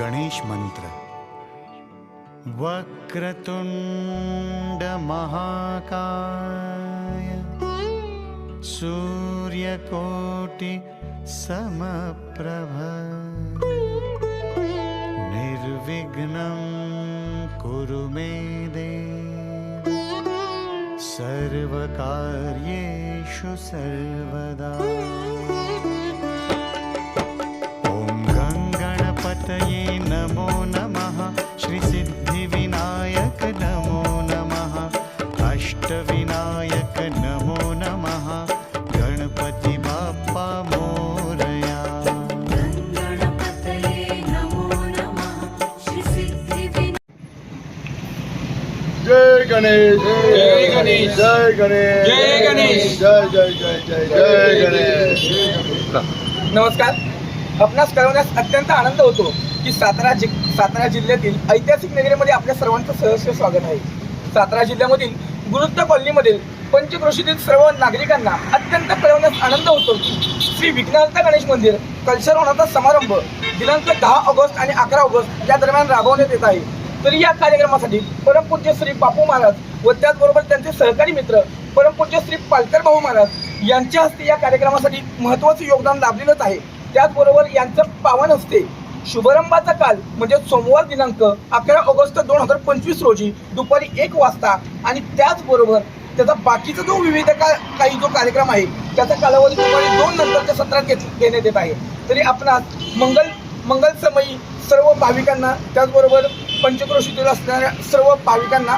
गणेशमन्त्र। वक्रतुण्डमहाकाय सूर्यकोटिसमप्रभ। निर्विघ्नं कुरु मे दे सर्वकार्येषु सर्वदा। जय गणेश. जय गणेश. जय गणेश. जय गणेश. जय जय जय जय जय गणेश. नमस्कार. आपणास कळवण्यास अत्यंत आनंद होतो की सातारा जि सातारा जिल्ह्यातील ऐतिहासिक नगरीमध्ये आपल्या सर्वांचं सहर्ष स्वागत आहे. सातारा जिल्ह्यामधील गुरुत्व कॉलनीमधील पंचक्रोशीतील सर्व नागरिकांना अत्यंत कळवण्यास आनंद होतो की श्री विघ्नार्थ गणेश मंदिर कल्चर होण्याचा समारंभ दिनांक दहा ऑगस्ट आणि अकरा ऑगस्ट या दरम्यान राबवण्यात येत आहे. तर या कार्यक्रमासाठी परमपूज्य श्री बापू महाराज व त्याचबरोबर त्यांचे सहकारी मित्र परमपूज्य श्री पालकर भाऊ महाराज यांच्या हस्ते या कार्यक्रमासाठी महत्त्वाचं योगदान लाभलेलंच आहे. त्याचबरोबर यांचं पावन हस्ते शुभारंभाचा काल म्हणजे सोमवार दिनांक अकरा ऑगस्ट दोन हजार पंचवीस रोजी दुपारी एक वाजता आणि त्याचबरोबर त्याचा बाकीचा जो विविध का काही जो कार्यक्रम आहे त्याचा कालावधी दुपारी दोन नंतरच्या सत्रात घेत घेण्यात येत आहे. तरी आपणास मंगल मंगलसमयी सर्व भाविकांना त्याचबरोबर पंचक्रोशीतील असणाऱ्या सर्व भाविकांना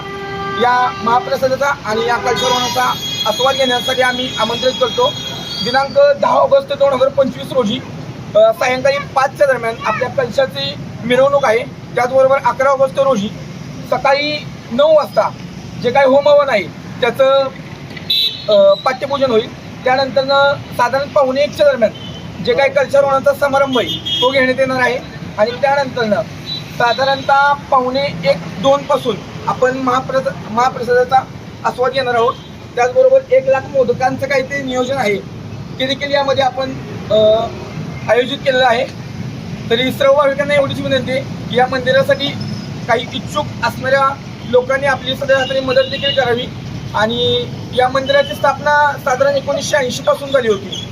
या महाप्रसादाचा आणि या कल्चरवनाचा आस्वाद घेण्यासाठी आम्ही आमंत्रित करतो. दिनांक दहा ऑगस्ट दोन हजार पंचवीस रोजी सायंकाळी पाचच्या दरम्यान आपल्या कलशाची मिरवणूक आहे. त्याचबरोबर अकरा ऑगस्ट रोजी सकाळी नऊ वाजता जे काही होमवन आहे त्याचं पाठ्यपूजन होईल. त्यानंतरनं साधारण पावणे एकच्या दरम्यान जे काही कल्चर होण्याचा समारंभ आहे तो घेण्यात येणार आहे. आणि त्यानंतरनं साधारणतः पावणे एक दोन पासून आपण महाप्रसा महाप्रसादाचा आस्वाद घेणार आहोत. त्याचबरोबर एक लाख मोदकांचं काही ते नियोजन आहे. ते देखील यामध्ये आपण आयोजित केलेलं आहे. तरी सर्व भाविकांना एवढीच विनंती आहे की या मंदिरासाठी काही इच्छुक असणाऱ्या लोकांनी आपली सध्या मदत देखील करावी. आणि या मंदिराची स्थापना साधारण एकोणीसशे ऐंशीपासून झाली होती.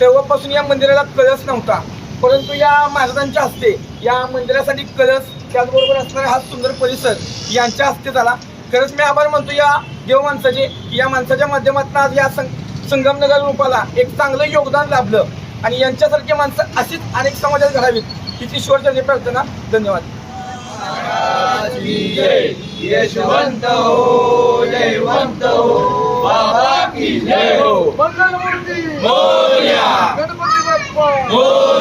तेव्हापासून या मंदिराला कळस नव्हता. परंतु या महाराजांच्या हस्ते या मंदिरासाठी कळस त्याचबरोबर असणारा हा सुंदर परिसर यांच्या हस्ते झाला. खरंच मी आभार मानतो या देव माणसाचे. या माणसाच्या माध्यमातून आज या सं संगमनगर रूपाला एक चांगलं योगदान लाभलं. आणि यांच्यासारखी माणसं अशीच अनेक समाजात घडावीत. हिची ईश्वरचरणी प्रार्थना. धन्यवाद. यशवंत हो जयवंत हो बाबा की जय हो. मंगलमूर्ती मोरया गणपती बाप्पा. मोरया.